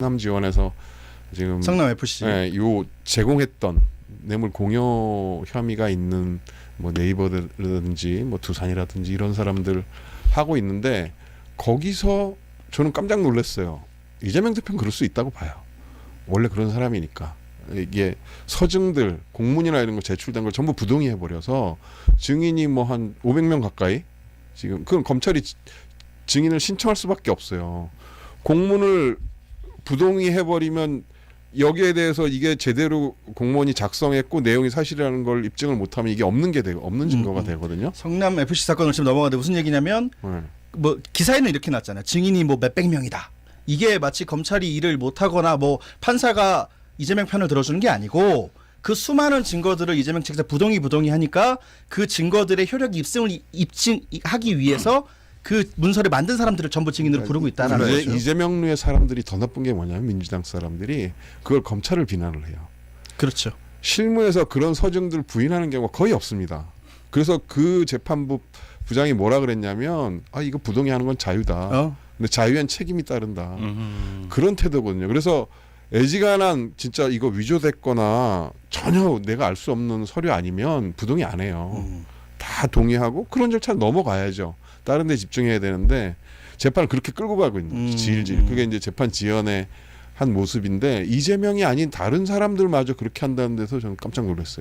성남 지원에서 지금 성남 FC. 예, 요 제공했던 뇌물 공여 혐의가 있는 뭐 네이버라든지 뭐 두산이라든지 이런 사람들 하고 있는데 거기서 저는 깜짝 놀랐어요. 이재명 대표는 그럴 수 있다고 봐요. 원래 그런 사람이니까. 이게 서증들 공문이나 이런 거 제출된 걸 전부 부동의 해 버려서 증인이 뭐 한 500명 가까이 지금 그건 검찰이 지- 증인을 신청할 수밖에 없어요. 공문을 부동의 해버리면 여기에 대해서 이게 제대로 공무원이 작성했고 내용이 사실이라는 걸 입증을 못하면 이게 없는 게 되고 없는 증거가 음, 음. 되거든요. 성남 FC 사건을 지금 넘어가는데 무슨 얘기냐면 네. 뭐 기사에는 이렇게 났잖아요. 증인이 뭐 몇백 명이다. 이게 마치 검찰이 일을 못하거나 뭐 판사가 이재명 편을 들어주는 게 아니고 그 수많은 증거들을 이재명 측에서 부동의 부동의 하니까 그 증거들의 효력 입증을 이- 입증하기 위해서 그 문서를 만든 사람들을 전부 증인으로 부르고 있다라는 이제 거죠. 이재명류의 사람들이 더 나쁜 게 뭐냐면 민주당 사람들이 그걸 검찰을 비난을 해요. 그렇죠. 실무에서 그런 서증들 부인하는 경우가 거의 없습니다. 그래서 그 재판부 부장이 뭐라 그랬냐면 아 이거 부동의 하는 건 자유다. 어? 근데 자유엔 책임이 따른다. 음. 그런 태도거든요. 그래서 애지간한 진짜 이거 위조됐거나 전혀 내가 알 수 없는 서류 아니면 부동의 안 해요. 음. 다 동의하고 그런 절차를 넘어가야죠. 다른 데 집중해야 되는데 재판을 그렇게 끌고 가고 있는 거죠. 음. 질질. 그게 이제 재판 지연의 한 모습인데 이재명이 아닌 다른 사람들마저 그렇게 한다는 데서 저는 깜짝 놀랐어요.